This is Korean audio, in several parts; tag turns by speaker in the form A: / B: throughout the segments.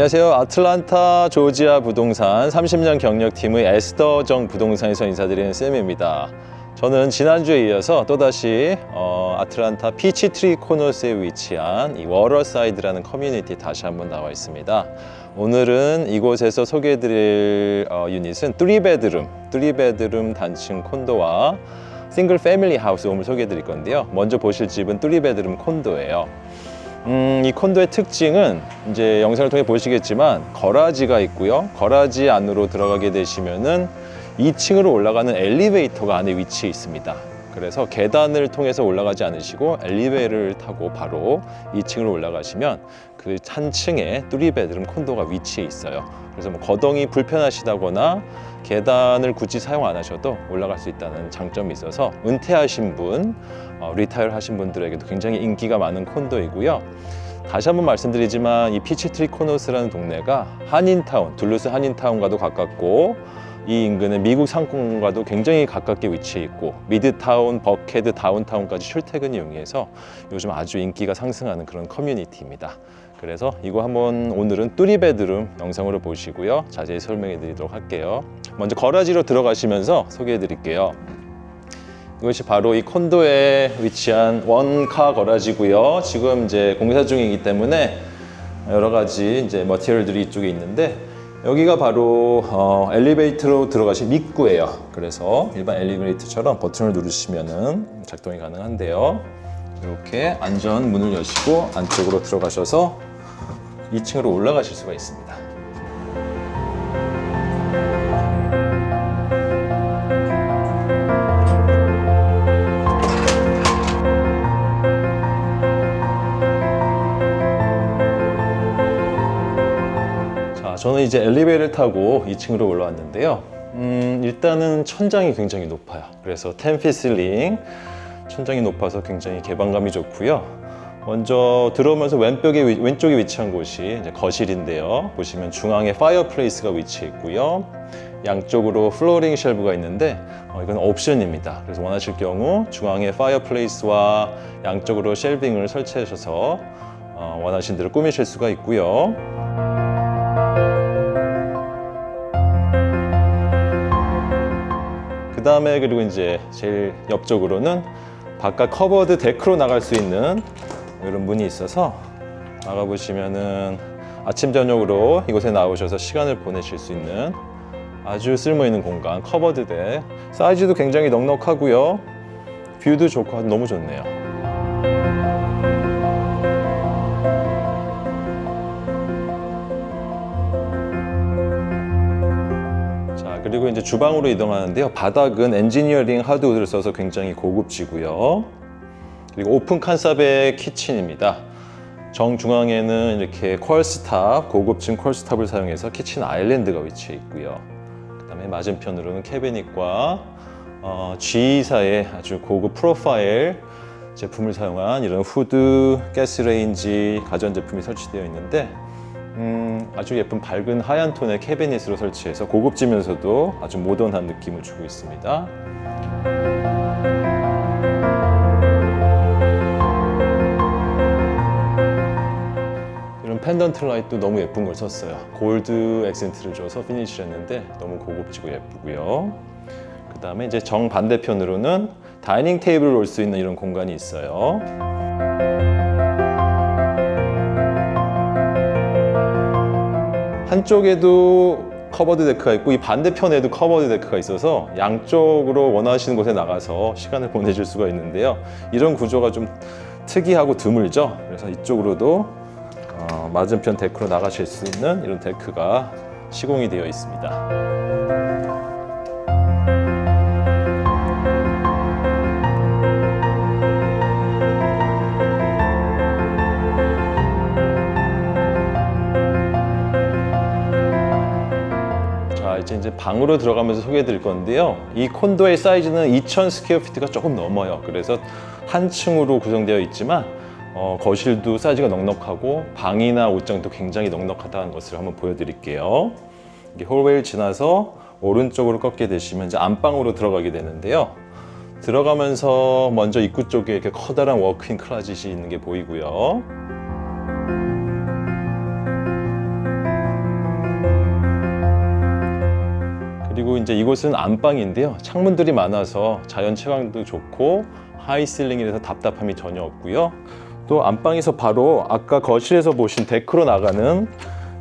A: 안녕하세요. 아틀란타 조지아 부동산 30년 경력팀의 에스더정 부동산에서 인사드리는 쌤입니다. 저는 지난주에 이어서 또다시 어, 아틀란타 피치트리 코너스에 위치한 이 워러사이드라는 커뮤니티 다시 한번 나와 있습니다. 오늘은 이곳에서 소개해드릴 어, 유닛은 3베드룸, 3베드룸 단층 콘도와 싱글 패밀리 하우스 홈을 소개해드릴 건데요. 먼저 보실 집은 3베드룸 콘도예요. 음, 이 콘도의 특징은 이제 영상을 통해 보시겠지만 거라지가 있고요. 거라지 안으로 들어가게 되시면은 2층으로 올라가는 엘리베이터가 안에 위치해 있습니다. 그래서 계단을 통해서 올라가지 않으시고 엘리베이터를 타고 바로 2층으로 올라가시면 그 한 층에 뚜리베드룸 콘도가 위치해 있어요. 그래서 뭐 거동이 불편하시다거나 계단을 굳이 사용 안 하셔도 올라갈 수 있다는 장점이 있어서 은퇴하신 분, 어, 리타이어 하신 분들에게도 굉장히 인기가 많은 콘도이고요. 다시 한번 말씀드리지만 이 피치트리 코노스라는 동네가 한인타운, 둘루스 한인타운과도 가깝고 이 인근은 미국 상공과도 굉장히 가깝게 위치해 있고 미드타운, 버케드, 다운타운까지 출퇴근 이 용이해서 요즘 아주 인기가 상승하는 그런 커뮤니티입니다. 그래서 이거 한번 오늘은 뚜리베드룸 영상으로 보시고요. 자세히 설명해 드리도록 할게요. 먼저 거라지로 들어가시면서 소개해 드릴게요. 이것이 바로 이 콘도에 위치한 원카 거라지고요. 지금 이제 공사 중이기 때문에 여러 가지 이제 머티리얼들이 이쪽에 있는데 여기가 바로 어, 엘리베이터로 들어가신 입구예요. 그래서 일반 엘리베이터처럼 버튼을 누르시면은 작동이 가능한데요. 이렇게 안전 문을 여시고 안쪽으로 들어가셔서 2층으로 올라가실 수가 있습니다. 자, 저는 이제 엘리베이터를 타고 2층으로 올라왔는데요. 음, 일단은 천장이 굉장히 높아요. 그래서 텐피슬링 천장이 높아서 굉장히 개방감이 좋고요. 먼저 들어오면서 왼쪽에, 위- 왼쪽에 위치한 곳이 거실인데요. 보시면 중앙에 파이어플레이스가 위치해 있고요. 양쪽으로 플로링 쉘브가 있는데 어, 이건 옵션입니다. 그래서 원하실 경우 중앙에 파이어플레이스와 양쪽으로 쉘빙을 설치하셔서 어, 원하신 대로 꾸미실 수가 있고요. 그 다음에 그리고 이제 제일 옆쪽으로는 바깥 커버드 데크로 나갈 수 있는 이런 문이 있어서 나가 보시면은 아침 저녁으로 이곳에 나오셔서 시간을 보내실 수 있는 아주 쓸모 있는 공간 커버드 덱 사이즈도 굉장히 넉넉하고요. 뷰도 좋고 너무 좋네요. 자 그리고 이제 주방으로 이동하는데요. 바닥은 엔지니어링 하드우드를 써서 굉장히 고급지고요 그리고 오픈 칸삽의 키친입니다 정중앙에는 이렇게 퀄스탑 고급진 퀄스탑을 사용해서 키친 아일랜드가 위치해 있고요 그 다음에 맞은편으로는 캐비닛과 어, G사의 아주 고급 프로파일 제품을 사용한 이런 후드, 가스레인지, 가전제품이 설치되어 있는데 음, 아주 예쁜 밝은 하얀 톤의 캐비닛으로 설치해서 고급지면서도 아주 모던한 느낌을 주고 있습니다. 펜던트 라이트도 너무 예쁜 걸 썼어요. 골드 액센트를 줘서 피니시를 했는데 너무 고급지고 예쁘고요. 그 다음에 이제 정반대편으로는 다이닝 테이블을 올 수 있는 이런 공간이 있어요. 한쪽에도 커버드 데크가 있고 이 반대편에도 커버드 데크가 있어서 양쪽으로 원하시는 곳에 나가서 시간을 보내실 수가 있는데요. 이런 구조가 좀 특이하고 드물죠. 그래서 이쪽으로도 어, 맞은편 데크로 나가실 수 있는 이런 데크가 시공이 되어 있습니다. 이제 방으로 들어가면서 소개해 드릴 건데요. 이 콘도의 사이즈는 2,000 스퀘어 피트가 조금 넘어요. 그래서 한 층으로 구성되어 있지만 어, 거실도 사이즈가 넉넉하고 방이나 옷장도 굉장히 넉넉하다는 것을 한번 보여드릴게요. 이게 홀웨이를 지나서 오른쪽으로 꺾게 되시면 이제 안방으로 들어가게 되는데요. 들어가면서 먼저 입구 쪽에 이렇게 커다란 워크인 클라짓이 있는 게 보이고요. 그리고 이제 이곳은 안방인데요. 창문들이 많아서 자연 채광도 좋고 하이실링이라서 답답함이 전혀 없고요. 또 안방에서 바로 아까 거실에서 보신 데크로 나가는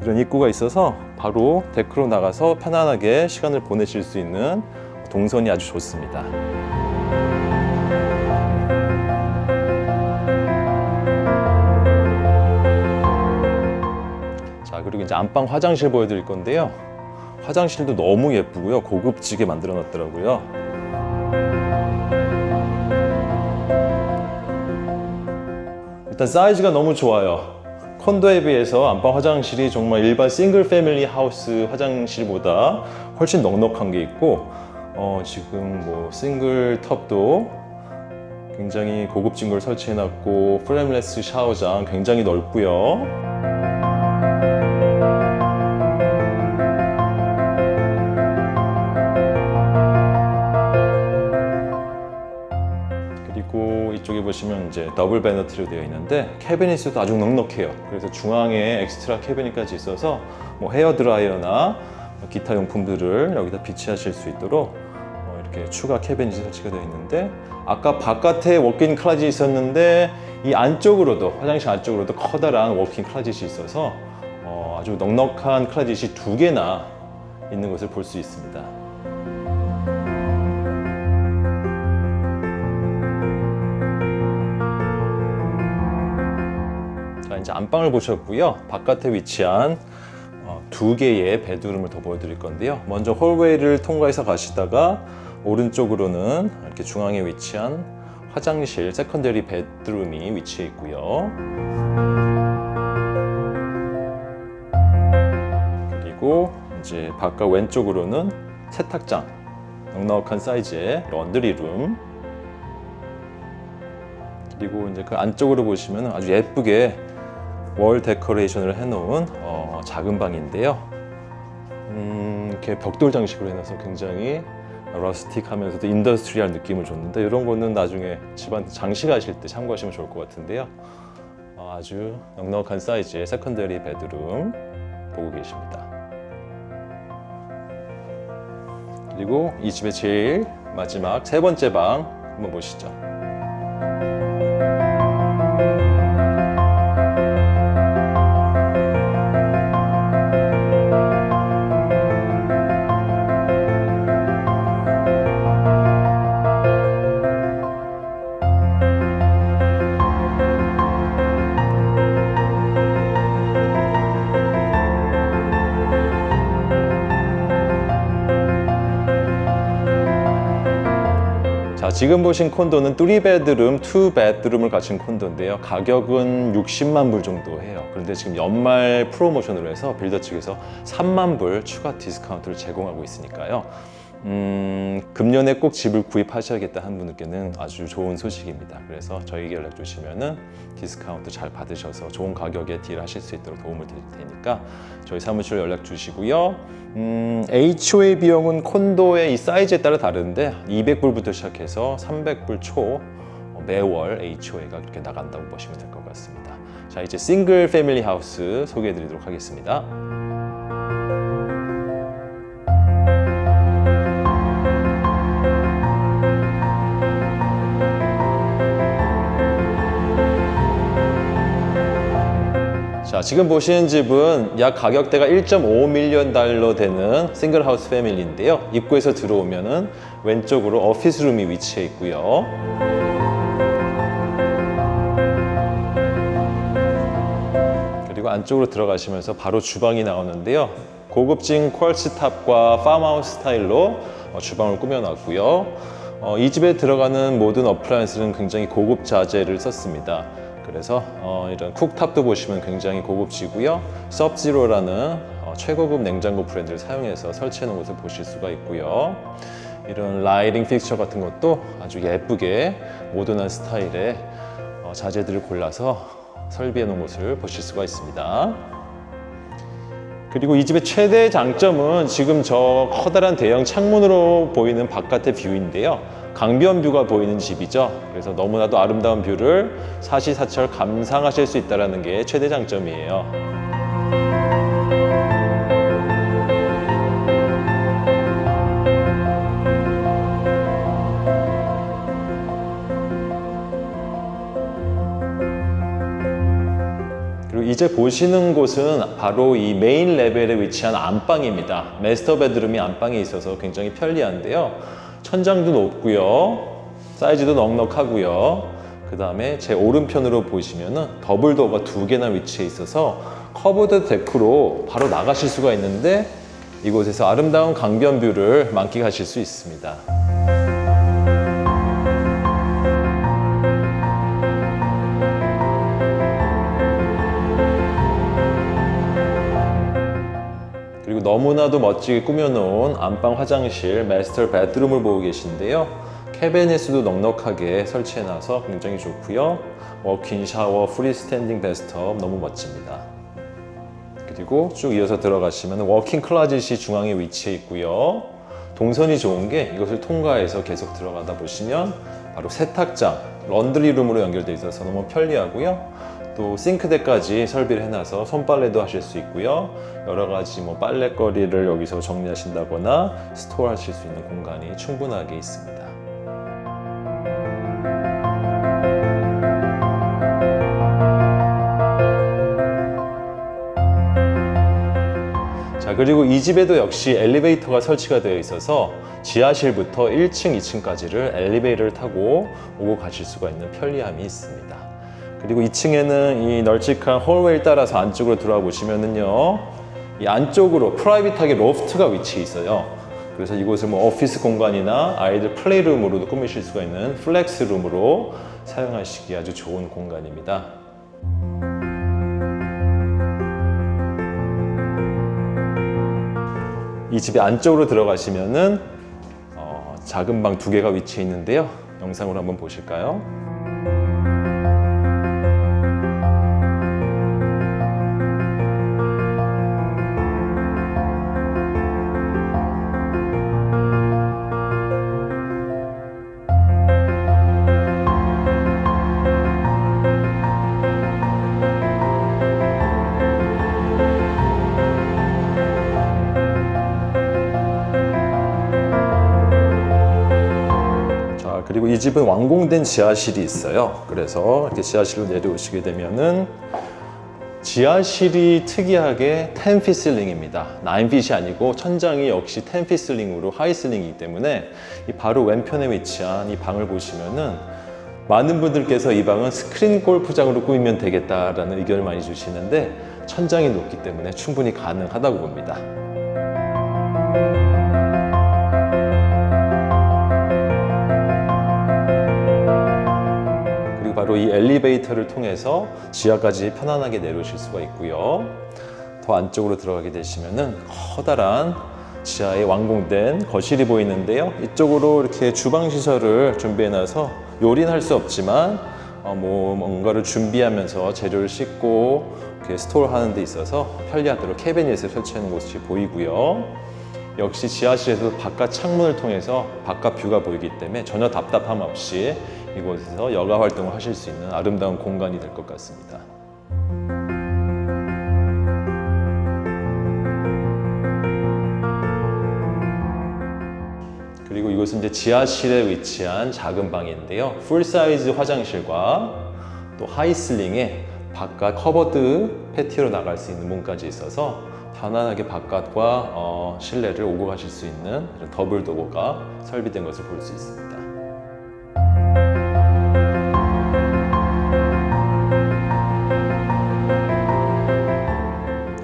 A: 이런 입구가 있어서 바로 데크로 나가서 편안하게 시간을 보내실 수 있는 동선이 아주 좋습니다. 자 그리고 이제 안방 화장실 보여드릴 건데요. 화장실도 너무 예쁘고요. 고급지게 만들어 놨더라고요. 일단 사이즈가 너무 좋아요. 콘도에 비해서 안방 화장실이 정말 일반 싱글 패밀리 하우스 화장실보다 훨씬 넉넉한 게 있고 어, 지금 뭐 싱글 텁도 굉장히 고급진 걸 설치해 놨고 프레임레스 샤워장 굉장히 넓고요. 이제 더블 베너티로 되어 있는데 캐비닛도 아주 넉넉해요. 그래서 중앙에 엑스트라 캐비닛까지 있어서 뭐 헤어 드라이어나 기타 용품들을 여기다 비치하실 수 있도록 어, 이렇게 추가 캐비닛이 설치가 되어 있는데 아까 바깥에 워킹 클라짓이 있었는데 이 안쪽으로도 화장실 안쪽으로도 커다란 워킹 클라짓이 있어서 어, 아주 넉넉한 클라짓이 두 개나 있는 것을 볼 수 있습니다. 이제 안방을 보셨고요. 바깥에 위치한 어, 두 개의 베드룸을 더 보여드릴 건데요. 먼저 홀웨이를 통과해서 가시다가 오른쪽으로는 이렇게 중앙에 위치한 화장실, 세컨더리 베드룸이 위치해 있고요. 그리고 이제 바깥 왼쪽으로는 세탁장, 넉넉한 사이즈의 런드리룸. 그리고 이제 그 안쪽으로 보시면 아주 예쁘게 월 데코레이션을 해놓은 어, 작은 방인데요. 음, 이렇게 벽돌 장식으로 해놔서 굉장히 러스틱하면서도 인더스트리얼 느낌을 줬는데 이런 거는 나중에 집안 장식하실 때 참고하시면 좋을 것 같은데요. 어, 아주 넉넉한 사이즈의 세컨더리 베드룸 보고 계십니다. 그리고 이 집의 제일 마지막 세 번째 방 한번 보시죠. 자, 지금 보신 콘도는 3베드룸, 2베드룸을 갖춘 콘도인데요. 가격은 60만 불 정도 해요. 그런데 지금 연말 프로모션으로 해서 빌더 측에서 3만 불 추가 디스카운트를 제공하고 있으니까요. 음, 금년에 꼭 집을 구입하셔야겠다 하는 분들께는 아주 좋은 소식입니다. 그래서 저희에게 연락 주시면은 디스카운트 잘 받으셔서 좋은 가격에 딜 하실 수 있도록 도움을 드릴 테니까 저희 사무실로 연락 주시고요. 음, HOA 비용은 콘도의 이 사이즈에 따라 다른데 200불부터 시작해서 300불 초 어, 매월 HOA가 그렇게 나간다고 보시면 될 것 같습니다. 자, 이제 싱글 패밀리 하우스 소개해 드리도록 하겠습니다. 자, 지금 보시는 집은 약 가격대가 1.5 밀리언 달러 되는 싱글 하우스 패밀리인데요. 입구에서 들어오면은 왼쪽으로 오피스 룸이 위치해 있고요. 그리고 안쪽으로 들어가시면서 바로 주방이 나오는데요. 고급진 퀄츠 탑과 팜하우스 스타일로 어, 주방을 꾸며놨고요. 어, 이 집에 들어가는 모든 어플라이언스는 굉장히 고급 자재를 썼습니다. 그래서 어, 이런 쿡탑도 보시면 굉장히 고급지고요. 섭지로라는 어, 최고급 냉장고 브랜드를 사용해서 설치해 놓은 것을 보실 수가 있고요. 이런 라이팅 픽처 같은 것도 아주 예쁘게 모던한 스타일의 어, 자재들을 골라서 설비해 놓은 것을 보실 수가 있습니다. 그리고 이 집의 최대 장점은 지금 저 커다란 대형 창문으로 보이는 바깥의 뷰인데요. 강변뷰가 보이는 집이죠. 그래서 너무나도 아름다운 뷰를 사시사철 감상하실 수 있다는 게 최대 장점이에요. 이제 보시는 곳은 바로 이 메인 레벨에 위치한 안방입니다. 메스터 베드룸이 안방에 있어서 굉장히 편리한데요. 천장도 높고요. 사이즈도 넉넉하고요. 그 다음에 제 오른편으로 보시면은 더블 도어가 두 개나 위치해 있어서 커브드 데크로 바로 나가실 수가 있는데 이곳에서 아름다운 강변 뷰를 만끽하실 수 있습니다. 너무나도 멋지게 꾸며놓은 안방 화장실 마스터 베드룸을 보고 계신데요. 캐비넷도 넉넉하게 설치해놔서 굉장히 좋고요. 워킹 샤워, 프리스탠딩 베스트업 너무 멋집니다. 그리고 쭉 이어서 들어가시면 워킹 클라짓이 중앙에 위치해 있고요. 동선이 좋은 게 이것을 통과해서 계속 들어가다 보시면 바로 세탁장, 런드리룸으로 연결되어 있어서 너무 편리하고요. 또 싱크대까지 설비를 해놔서 손빨래도 하실 수 있고요. 여러 가지 뭐 빨래거리를 여기서 정리하신다거나 스토어하실 수 있는 공간이 충분하게 있습니다. 자 그리고 이 집에도 역시 엘리베이터가 설치가 되어 있어서 지하실부터 1층, 2층까지를 엘리베이터를 타고 오고 가실 수가 있는 편리함이 있습니다. 그리고 2층에는 이 널찍한 홀웨이를 따라서 안쪽으로 들어와 보시면은요, 이 안쪽으로 프라이빗하게 로프트가 위치해 있어요. 그래서 이곳을 뭐 오피스 공간이나 아이들 플레이룸으로도 꾸미실 수가 있는 플렉스룸으로 사용하시기 아주 좋은 공간입니다. 이 집의 안쪽으로 들어가시면은 어, 작은 방 두 개가 위치해 있는데요. 영상으로 한번 보실까요? 이 집은 완공된 지하실이 있어요. 그래서 이렇게 지하실로 내려오시게 되면은 지하실이 특이하게 10핏 실링입니다. 9핏이 아니고 천장이 역시 10핏 실링으로 하이 실링이기 때문에 이 바로 왼편에 위치한 이 방을 보시면은 많은 분들께서 이 방은 스크린 골프장으로 꾸미면 되겠다라는 의견을 많이 주시는데 천장이 높기 때문에 충분히 가능하다고 봅니다. 이 엘리베이터를 통해서 지하까지 편안하게 내려오실 수가 있고요. 더 안쪽으로 들어가게 되시면은 커다란 지하에 완공된 거실이 보이는데요. 이쪽으로 이렇게 주방 시설을 준비해 놔서 요리는 할 수 없지만 어, 뭐 뭔가를 준비하면서 재료를 씻고 이렇게 스토어 하는 데 있어서 편리하도록 캐비닛을 설치하는 곳이 보이고요. 역시 지하실에서 바깥 창문을 통해서 바깥 뷰가 보이기 때문에 전혀 답답함 없이 이곳에서 여가 활동을 하실 수 있는 아름다운 공간이 될 것 같습니다. 그리고 이곳은 이제 지하실에 위치한 작은 방인데요. 풀 사이즈 화장실과 또 하이슬링에 바깥 커버드 패티로 나갈 수 있는 문까지 있어서 편안하게 바깥과 어, 실내를 오고 가실 수 있는 더블 도어가 설비된 것을 볼 수 있습니다.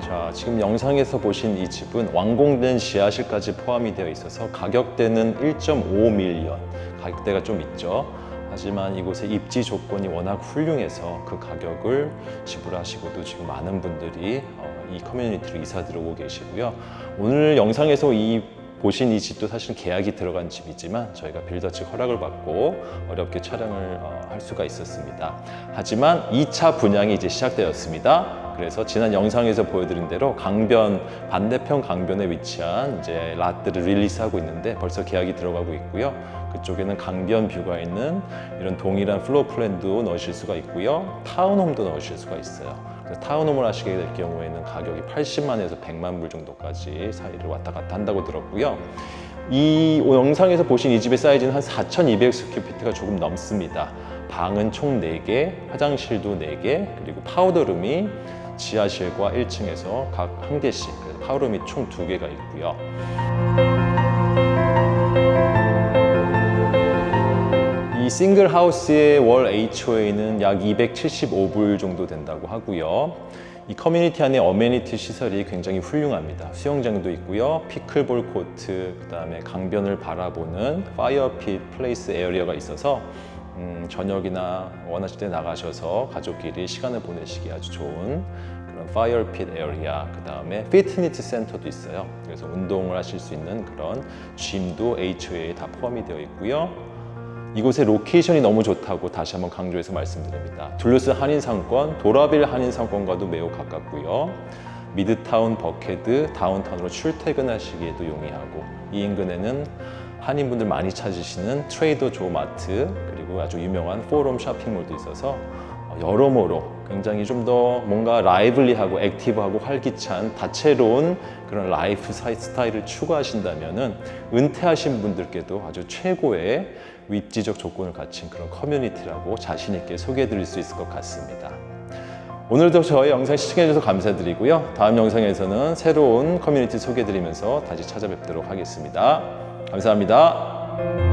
A: 자, 지금 영상에서 보신 이 집은 완공된 지하실까지 포함이 되어 있어서 가격대는 1.5밀리언 가격대가 좀 있죠. 하지만 이곳의 입지 조건이 워낙 훌륭해서 그 가격을 지불하시고도 지금 많은 분들이 어, 이 커뮤니티로 이사 들어오고 계시고요. 오늘 영상에서 이 보신 이 집도 사실 계약이 들어간 집이지만 저희가 빌더 측 허락을 받고 어렵게 촬영을 어, 할 수가 있었습니다. 하지만 2차 분양이 이제 시작되었습니다. 그래서 지난 영상에서 보여드린 대로 강변 반대편 강변에 위치한 이제 라트를 릴리스하고 있는데 벌써 계약이 들어가고 있고요. 그쪽에는 강변 뷰가 있는 이런 동일한 플로어 플랜도 넣으실 수가 있고요. 타운홈도 넣으실 수가 있어요. 그래서 타운홈을 하시게 될 경우에는 가격이 80만에서 100만 불 정도까지 사이를 왔다 갔다 한다고 들었고요. 이 영상에서 보신 이 집의 사이즈는 한 4,200 스퀘어피트가 조금 넘습니다. 방은 총 4개, 화장실도 4개, 그리고 파우더룸이 지하실과 1층에서 각 한 개씩 그래서 파워룸이 총두 개가 있고요. 이 싱글 하우스의 월 HOA는 약 275불 정도 된다고 하고요. 이 커뮤니티 안에 어메니티 시설이 굉장히 훌륭합니다. 수영장도 있고요. 피클볼 코트, 그다음에 강변을 바라보는 파이어핏 플레이스 에어리어가 있어서 음, 저녁이나 원하실 때 나가셔서 가족끼리 시간을 보내시기 아주 좋은 그런 파이어핏 에어리아, 그 다음에 피트니스 센터도 있어요. 그래서 운동을 하실 수 있는 그런 짐도 HOA에 다 포함이 되어 있고요. 이곳의 로케이션이 너무 좋다고 다시 한번 강조해서 말씀드립니다. 둘루스 한인상권, 도라빌 한인상권과도 매우 가깝고요. 미드타운 버케드, 다운타운으로 출퇴근하시기에도 용이하고 이 인근에는 한인분들 많이 찾으시는 트레이더 조 마트 그리고 아주 유명한 포럼 쇼핑몰도 있어서 어, 여러모로 굉장히 좀 더 뭔가 라이블리하고 액티브하고 활기찬 다채로운 그런 라이프 스타일을 추구하신다면 은 은퇴하신 분들께도 아주 최고의 입지적 조건을 갖춘 그런 커뮤니티라고 자신 있게 소개해 드릴 수 있을 것 같습니다. 오늘도 저희 영상 시청해 주셔서 감사드리고요. 다음 영상에서는 새로운 커뮤니티 소개해 드리면서 다시 찾아뵙도록 하겠습니다. 감사합니다.